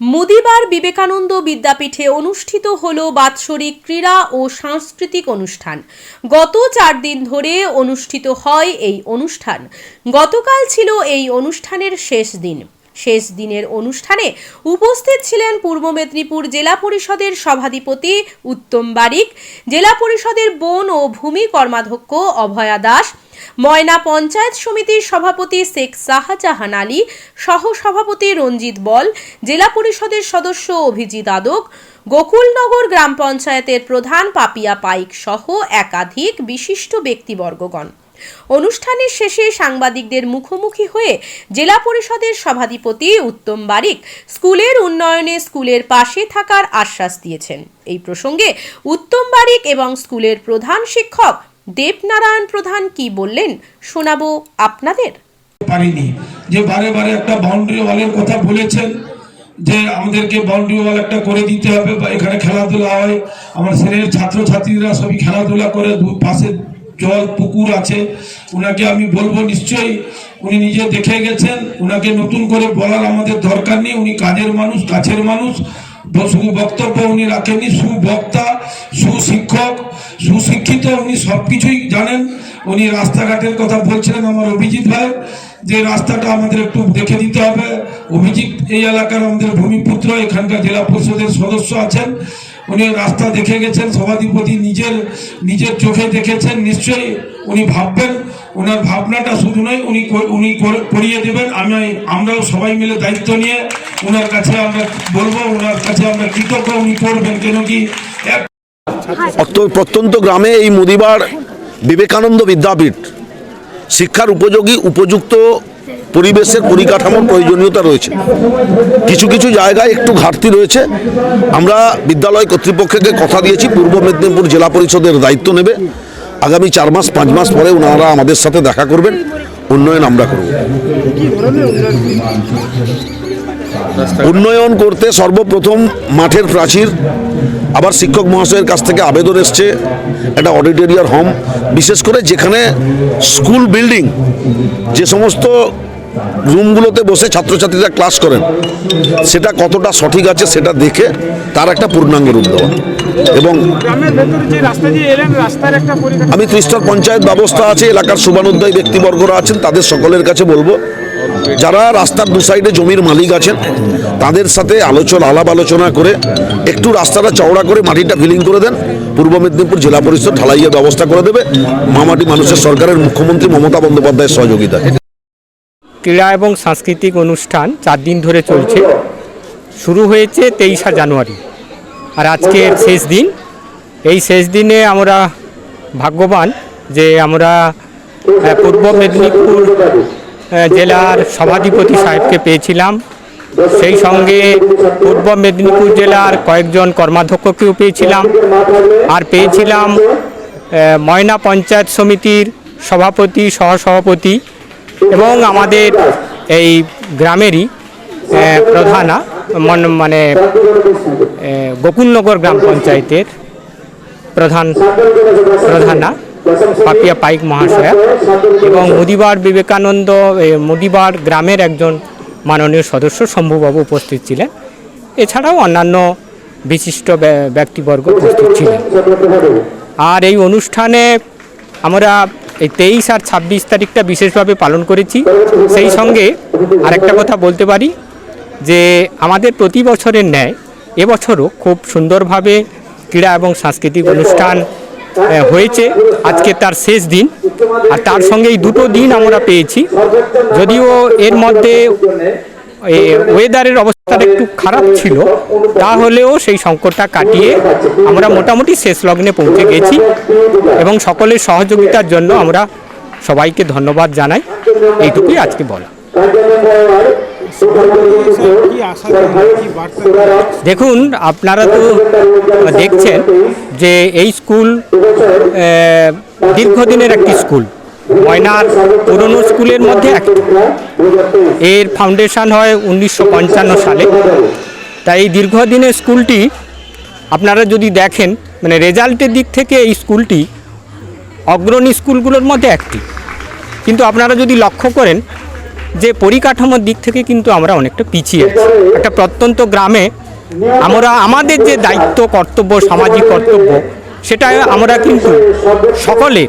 মুদিবার বিবেকানন্দ বিদ্যাপীঠে অনুষ্ঠিত হল বাৎসরিক ক্রীড়া ও সাংস্কৃতিক অনুষ্ঠান। গত চার দিন ধরে অনুষ্ঠিত হয় এই অনুষ্ঠান। গতকাল ছিল এই অনুষ্ঠানের শেষ দিন। শেষ দিনের অনুষ্ঠানে উপস্থিত ছিলেন পূর্ব মেদিনীপুর জেলা পরিষদের সভাধিপতি উত্তম বারিক, জেলা পরিষদের বন ও ভূমি কর্মাধ্যক্ষ অভয়া দাস ময়না পঞ্চায়েত সমিতির সভাপতি শেখ শাহজাহান আলী, সহ সভাপতি রঞ্জিত বল, জেলা পরিষদের সদস্য অভিজিৎ আদক, গোকুলনগর গ্রাম পঞ্চায়েতের প্রধান পাপিয়া পাইক সহ একাধিক বিশিষ্ট ব্যক্তিবর্গগণ। অনুষ্ঠানের শেষে সাংবাদিকদের মুখোমুখি হয়ে জেলা পরিষদের সভাধিপতি উত্তম বারিক স্কুলের উন্নয়নে স্কুলের পাশে থাকার আশ্বাস দিয়েছেন। এই প্রসঙ্গে উত্তম বারিক এবং স্কুলের প্রধান শিক্ষক দেবনারায়ণ প্রধান কি বললেন শোনাবো আপনাদের। পারিনি। যে বারে বারে একটা বাউন্ডারি ওয়ালের কথা বলেছেন, যে আমাদেরকে বাউন্ডারি ওয়াল একটা করে দিতে হবে, বা এখানে খেলাধুলা হয়। আমার ছেলের ছাত্রছাত্রীরা সবই খেলাধুলা করে পাশে জল, পুকুর আছে। ওনাকে আমি বলব নিশ্চয়ই, উনি নিজে দেখে গেছেন ওনাকে নতুন করে বলার আমাদের দরকার নেই। উনি কাজের মানুষ, কাছের মানুষ। বক্তব্য উনি রাখেননি। সুবক্তা, সুশিক্ষক সুশিক্ষিত, উনি সব কিছুই জানেন। উনি রাস্তাঘাটের কথা বলছিলেন আমার অভিজিৎ ভাই, যে রাস্তাটা আমাদের একটু দেখে দিতে হবে। অভিজিৎ, এই এলাকার আমাদের ভূমিপুত্র, এখানকার জেলা পরিষদের সদস্য আছেন। উনি রাস্তা দেখে গেছেন, সভাধিপতি নিজের নিজের চোখে দেখেছেন, নিশ্চয়ই উনি ভাববেন। ওনার ভাবনাটা শুধু নয়, উনি উনি করে- করিয়ে দেবেন। আমি, আমরাও সবাই মিলে দায়িত্ব নিয়ে ওনার কাছে আমরা বলব ওনার কাছে আমরা কৃতজ্ঞ, উনি করবেন। কেন কি প্রত্যন্ত গ্রামে এই মুদিবার বিবেকানন্দ বিদ্যাপীঠ শিক্ষার উপযোগী, উপযুক্ত পরিবেশের পরিকাঠামোর প্রয়োজনীয়তা রয়েছে। কিছু কিছু জায়গায় একটু ঘাটতি রয়েছে। আমরা বিদ্যালয় কর্তৃপক্ষকে কথা দিয়েছি, পূর্ব মেদিনীপুর জেলা পরিষদের দায়িত্ব নেবে। আগামী চার মাস, পাঁচ মাস পরে ওনারা আমাদের সাথে দেখা করবেন। উন্নয়ন আমরা করব। উন্নয়ন করতে সর্বপ্রথম মাঠের প্রাচীর, আবার শিক্ষক মহাশয়ের কাছ থেকে আবেদন এসছে, একটা অডিটোরিয়ার হোম, বিশেষ করে যেখানে স্কুল বিল্ডিং, যে সমস্ত রুমগুলোতে বসে ছাত্রছাত্রীরা ক্লাস করেন, সেটা কতটা সঠিক আছে সেটা দেখে তার একটা পূর্ণাঙ্গ রূপ দেওয়া। এবং আমি ত্রিস্তর পঞ্চায়েত ব্যবস্থা আছে, এলাকার শুভানুদ্দায়ী ব্যক্তিবর্গরা আছেন, তাদের সকলের কাছে বলব যারা রাস্তার দু সাইডে জমির মালিক আছেন, তাদের সাথে আলোচনা, আলাপ আলোচনা করে একটু রাস্তাটা চওড়া করে মাটিটা ফিলিং করে দেন। পূর্ব মেদিনীপুর জেলা পরিষদ ঢালাইয়ের ব্যবস্থা করে দেবে। মামাটি মানুষের সরকারের মুখ্যমন্ত্রী মমতা বন্দ্যোপাধ্যায়ের সহযোগিতা ক্রীড়া এবং সাংস্কৃতিক অনুষ্ঠান চার দিন ধরে চলছে। শুরু হয়েছে তেইশা জানুয়ারি। আর আজকের শেষ দিন। এই শেষ দিনে আমরা ভাগ্যবান যে আমরা পূর্ব মেদিনীপুর জেলার সভাধিপতি সাহেবকে পেয়েছিলাম। সেই সঙ্গে পূর্ব মেদিনীপুর জেলার কয়েকজন কর্মাধ্যক্ষকেও পেয়েছিলাম। আর পেয়েছিলাম ময়না পঞ্চায়েত সমিতির সভাপতি, সহসভাপতি এবং আমাদের এই গ্রামেরই প্রধানা, মন- গোকুলনগর গ্রাম পঞ্চায়েতের প্রধান, প্রধানা। পাপিয়া পাইক মহাশয়া এবং মুদিবার বিবেকানন্দ মুদিবার গ্রামের একজন মাননীয় সদস্য শম্ভুবাবু উপস্থিত ছিলেন। এছাড়াও অন্যান্য বিশিষ্ট ব্য- ব্যক্তিবর্গ উপস্থিত ছিলেন। আর এই অনুষ্ঠানে আমরা এই তেইশ আর ছাব্বিশ তারিখটা বিশেষভাবে পালন করেছি। সেই সঙ্গে আরেকটা কথা বলতে পারি, যে আমাদের প্রতি বছরের ন্যায় এবছরও খুব সুন্দরভাবে ক্রীড়া এবং সাংস্কৃতিক অনুষ্ঠান হয়েছে। আজকে তার শেষ দিন। আর তার সঙ্গে এই দুটো দিন আমরা পেয়েছি। যদিও এর মধ্যে ওয়েদারের অবস্থাটা একটু খারাপ ছিল, তাহলেও সেই সংকটটা কাটিয়ে আমরা মোটামুটি শেষ লগ্নে পৌঁছে গেছি এবং সকলের সহযোগিতার জন্য আমরা সবাইকে ধন্যবাদ জানাই। এইটুকুই আজকে বলা দেখুন, আপনারা তো দেখছেন যে এই স্কুল দীর্ঘদিনের একটি স্কুল, ময়নার পুরনো স্কুলের মধ্যে একটি। এর ফাউন্ডেশন হয় উনিশশো পঞ্চান্ন সালে। তাই এই দীর্ঘদিনের স্কুলটি, আপনারা যদি দেখেন মানে রেজাল্টের দিক থেকে এই স্কুলটি অগ্রণী স্কুলগুলোর মধ্যে একটি। কিন্তু আপনারা যদি লক্ষ্য করেন যে পরিকাঠামোর দিক থেকে কিন্তু আমরা অনেকটা পিছিয়ে আছি। একটা প্রত্যন্ত গ্রামে আমরা, আমাদের যে দায়িত্ব, কর্তব্য, সামাজিক কর্তব্য, সেটা আমরা কিন্তু সকলে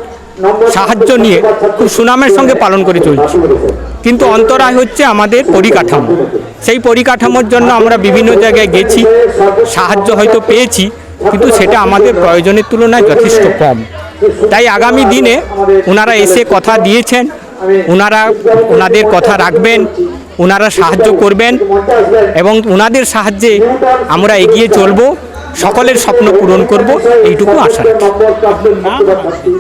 সাহায্য নিয়ে খুব সুনামের সঙ্গে পালন করে চলছি। কিন্তু অন্তরায় হচ্ছে আমাদের পরিকাঠামো। সেই পরিকাঠামোর জন্য আমরা বিভিন্ন জায়গায় গেছি, সাহায্য হয়তো পেয়েছি, কিন্তু সেটা আমাদের প্রয়োজনের তুলনায় যথেষ্ট কম। তাই আগামী দিনে ওনারা এসে কথা দিয়েছেন ওনারা ওনাদের কথা রাখবেন ওনারা সাহায্য করবেন এবং ওনাদের সাহায্যে আমরা এগিয়ে চলব, সকলের স্বপ্ন পূরণ করব, এইটুকু আশা রাখি।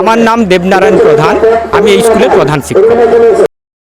আমার নাম দেবনারায়ণ প্রধান, আমি এই স্কুলের প্রধান শিক্ষক।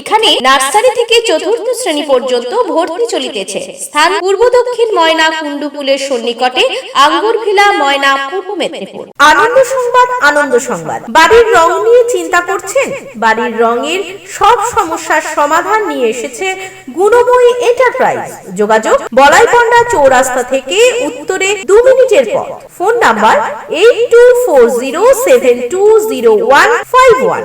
এখানে নার্সারি থেকে চতুর্থ শ্রেণি পর্যন্ত ভর্তি চলিতেছে। স্থান পূর্ব দক্ষিণ ময়না কুণ্ডুপুলের সন্নিকটে আঙ্গুর ভিলা ময়না পূর্ব মেদিনীপুর। আনন্দ সংবাদ আনন্দ সংবাদ। বাড়ির রং নিয়ে চিন্তা করছেন? বাড়ির রঙের সব সমস্যার সমাধান নিয়ে এসেছে গুণময়ী এন্টারপ্রাইজ যোগাযোগ বলাইপন্ডা চৌরাস্তা থেকে উত্তরে দু মিনিটের পথ। Phone number eight two four zero seven two zero one five one